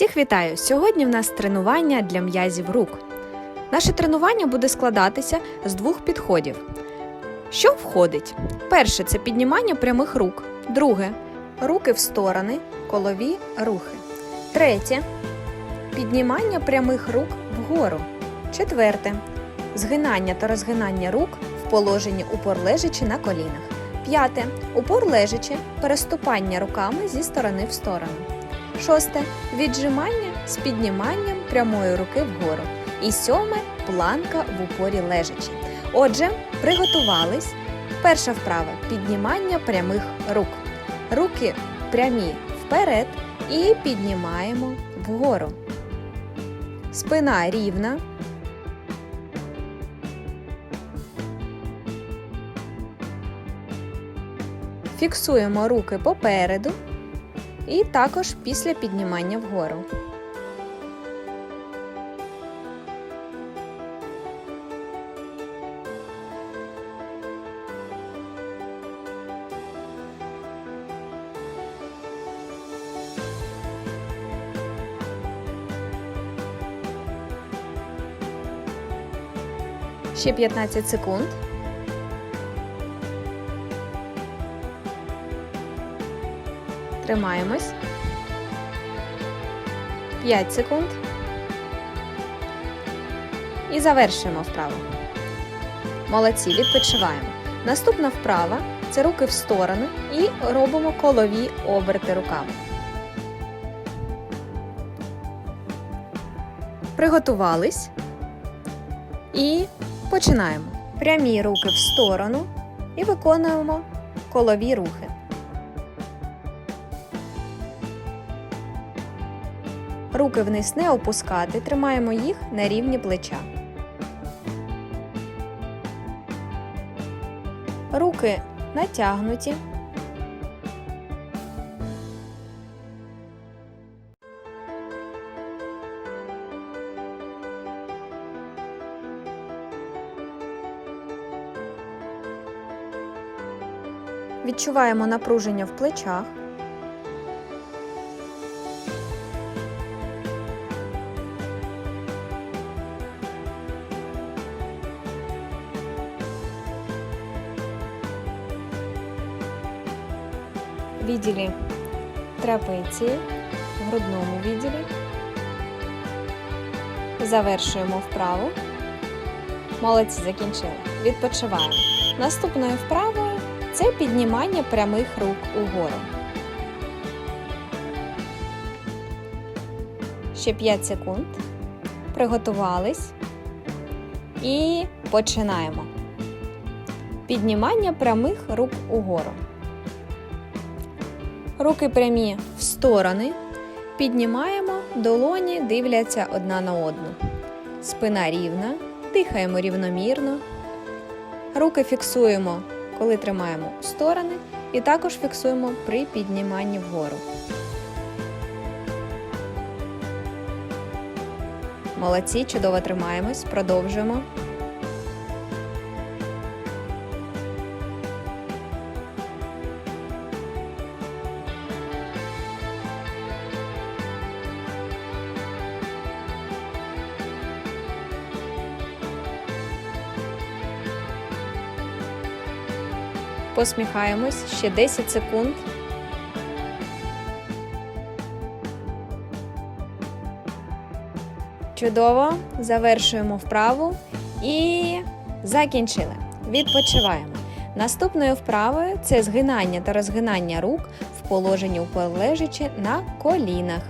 Всіх вітаю! Сьогодні в нас тренування для м'язів рук. Наше тренування буде складатися з двох підходів. Що входить? Перше це піднімання прямих рук. Друге руки в сторони, колові рухи. Третє піднімання прямих рук вгору. Четверте згинання та розгинання рук в положенні упор лежачи на колінах. П'яте упор лежачи, переступання руками зі сторони в сторону. Шосте віджимання з підніманням прямої руки вгору. І сьоме планка в упорі лежачи. Отже, приготувались. Перша вправа піднімання прямих рук. Руки прямі вперед і піднімаємо вгору. Спина рівна. Фіксуємо руки попереду і також після піднімання вгору. Ще 15 секунд. Тримаємось. 5 секунд. І завершуємо вправу. Молодці, відпочиваємо. Наступна вправа це руки в сторони і робимо колові оберти руками. Приготувались. І починаємо. Прямі руки в сторону і виконуємо колові рухи. Руки вниз не опускати, тримаємо їх на рівні плеча. Руки натягнуті. Відчуваємо напруження в плечах. Відділі трапеції, в грудному відділі. Завершуємо вправу. Молодці закінчили. Відпочиваємо. Наступною вправою це піднімання прямих рук угору. Ще 5 секунд. Приготувались. І починаємо. Піднімання прямих рук угору. Руки прямі в сторони. Піднімаємо, долоні дивляться одна на одну. Спина рівна, дихаємо рівномірно. Руки фіксуємо, коли тримаємо сторони, і також фіксуємо при підніманні вгору. Молодці, чудово тримаємось, продовжуємо. Посміхаємось ще 10 секунд. Чудово. Завершуємо вправу і закінчили. Відпочиваємо. Наступною вправою це згинання та розгинання рук в положенні лежачи на колінах.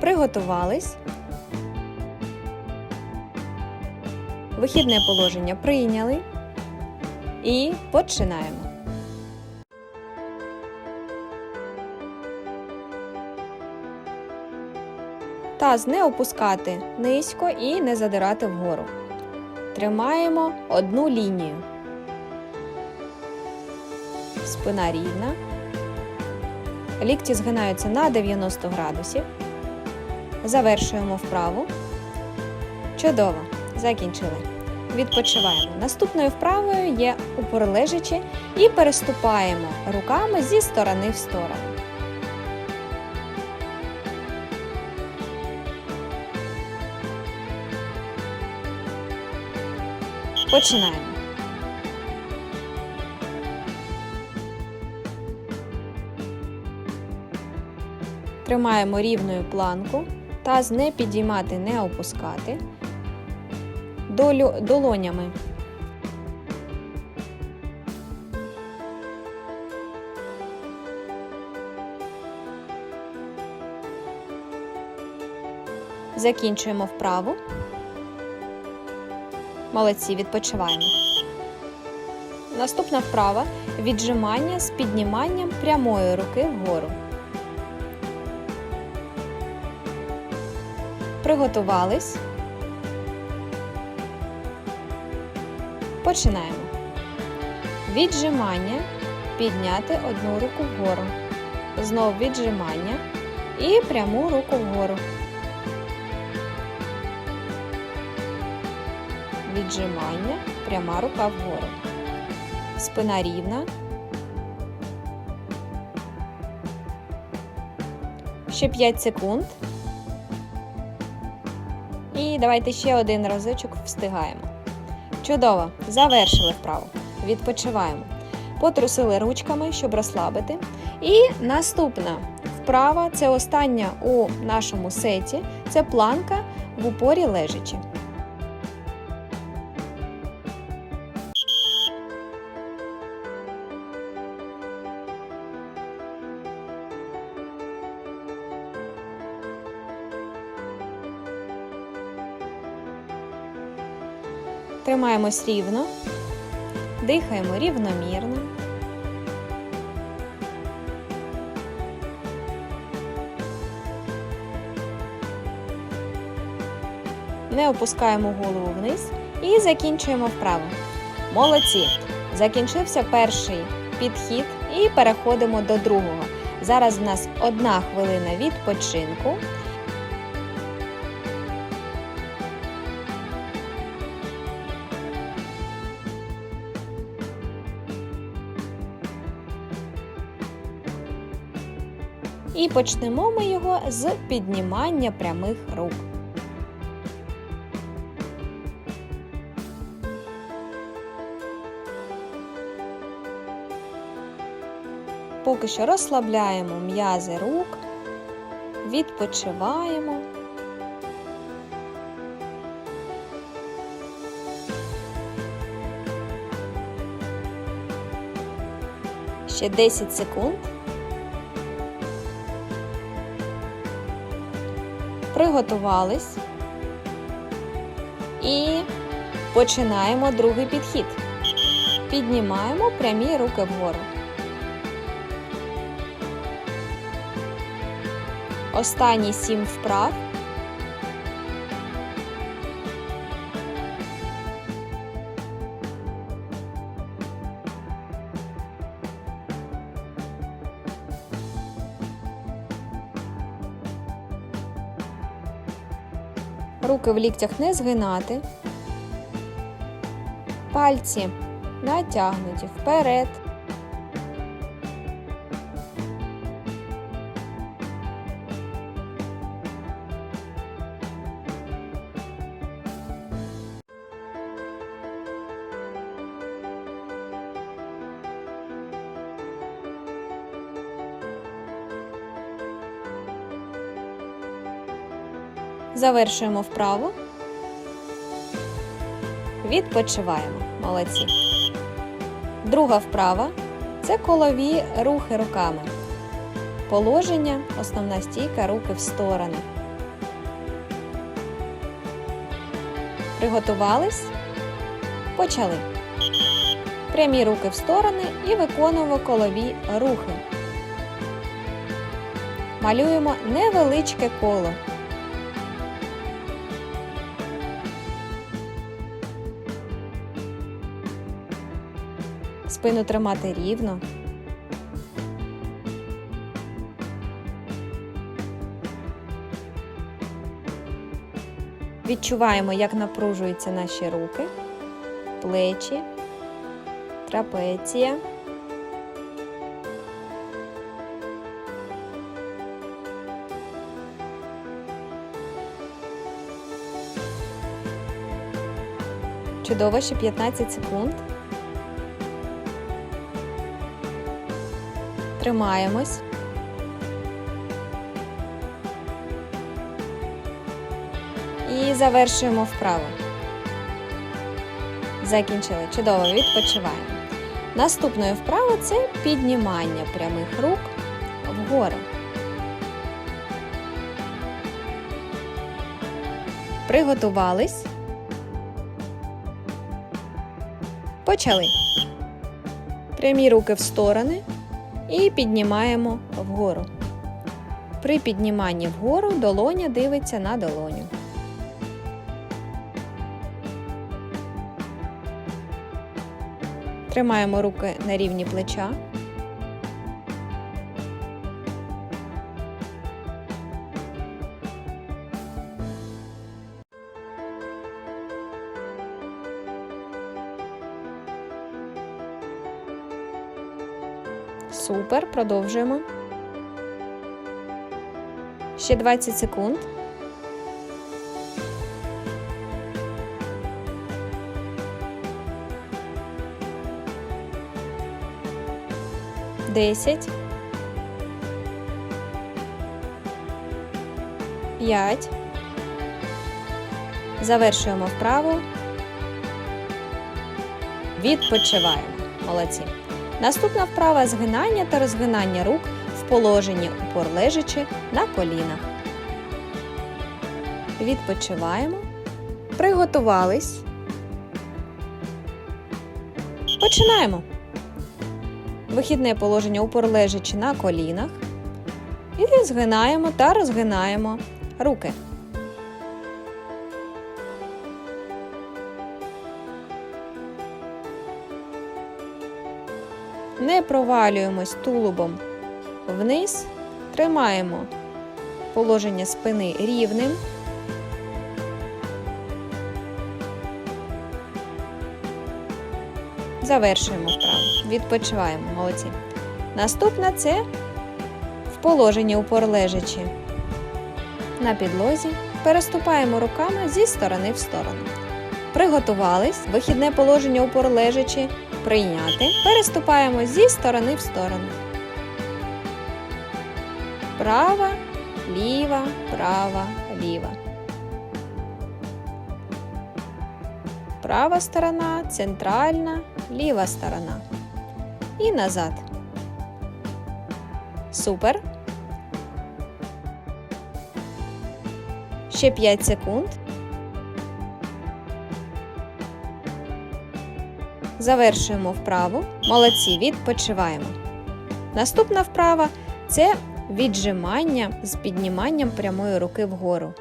Приготувались. Вихідне положення прийняли і починаємо. Таз не опускати низько і не задирати вгору. Тримаємо одну лінію. Спина рівна. Лікті згинаються на 90 градусів. Завершуємо вправу. Чудово! Закінчили відпочиваємо. Наступною вправою є упор лежачи і переступаємо руками зі сторони в сторону. Починаємо. Тримаємо рівною планку, таз не підіймати, не опускати. Долю, долонями. Закінчуємо вправу. Молодці, відпочиваємо. Наступна вправа віджимання з підніманням прямої руки вгору. Приготувались. Починаємо. Віджимання. Підняти одну руку вгору. Знов віджимання і пряму руку вгору. Віджимання, пряма рука вгору. Спина рівна. Ще 5 секунд. І давайте ще один разочок встигаємо. Чудово! Завершили вправу. Відпочиваємо. Потрусили ручками, щоб розслабити. І наступна вправа це остання у нашому сеті. Це планка в упорі лежачи. Тримаємось рівно, дихаємо рівномірно. Не опускаємо голову вниз і закінчуємо вправу. Молодці! Закінчився перший підхід і переходимо до другого. Зараз в нас одна хвилина відпочинку. І почнемо ми його з піднімання прямих рук. Поки що розслабляємо м'язи рук, відпочиваємо. Ще 10 секунд. Приготувались і починаємо другий підхід. Піднімаємо прямі руки вгору. Останні сім вправ. Руки в ліктях не згинати. Пальці натягнуті вперед. Завершуємо вправу. Відпочиваємо. Молодці. Друга вправа це колові рухи руками. Положення, основна стійка, руки в сторони. Приготувались? Почали. Прямі руки в сторони і виконуємо колові рухи. Малюємо невеличке коло. Спину тримати рівно. Відчуваємо, як напружуються наші руки, плечі, трапеція. Чудово, ще 15 секунд. Тримаємось. І завершуємо вправо. Закінчили. Чудово, відпочиваємо. Наступною вправо це піднімання прямих рук вгору. Приготувались. Почали. Прямі руки в сторони і піднімаємо вгору. При підніманні вгору долоня дивиться на долоню. Тримаємо руки на рівні плеча. Супер, продовжуємо. Ще 20 секунд. Десять. П'ять. Завершуємо вправу. Відпочиваємо. Молодці. Наступна вправа згинання та розгинання рук в положенні упор лежачи на колінах. Відпочиваємо. Приготувались. Починаємо. Вихідне положення упор лежачи на колінах. І згинаємо та розгинаємо руки. Не провалюємось тулубом вниз, тримаємо положення спини рівним. Завершуємо вправу. Відпочиваємо, молодці. Наступна це в положенні упор лежачи на підлозі. Переступаємо руками зі сторони в сторону. Приготувались. Вихідне положення упор лежачи прийняти. Переступаємо зі сторони в сторону. Права, ліва, права, ліва. Права сторона, центральна, ліва сторона. І назад. Супер. Ще 5 секунд. Завершуємо вправу. Молодці, відпочиваємо. Наступна вправа це віджимання з підніманням прямої руки вгору.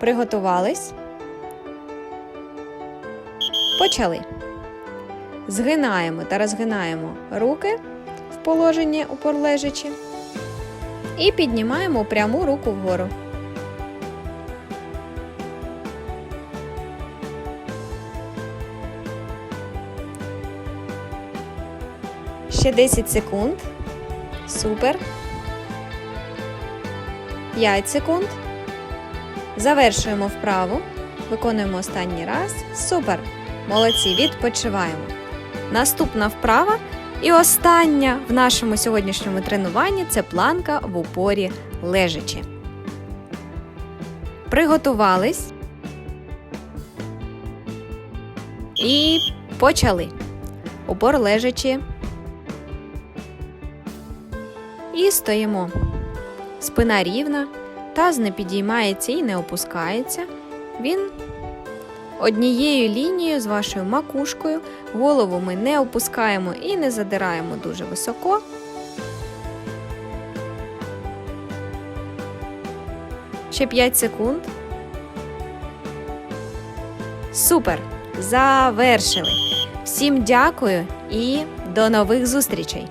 Приготувались. Почали. Згинаємо та розгинаємо руки в положенні упор лежачи. І піднімаємо пряму руку вгору. Ще 10 секунд. Супер. 5 секунд. Завершуємо вправу. Виконуємо останній раз. Супер. Молодці. Відпочиваємо. Наступна вправа і остання в нашому сьогоднішньому тренуванні це планка в упорі лежачи. Приготувались. І почали. Упор лежачи. І стоїмо. Спина рівна, таз не підіймається і не опускається. Він однією лінією з вашою макушкою. Голову ми не опускаємо і не задираємо дуже високо. Ще 5 секунд. Супер! Завершили! Всім дякую і до нових зустрічей!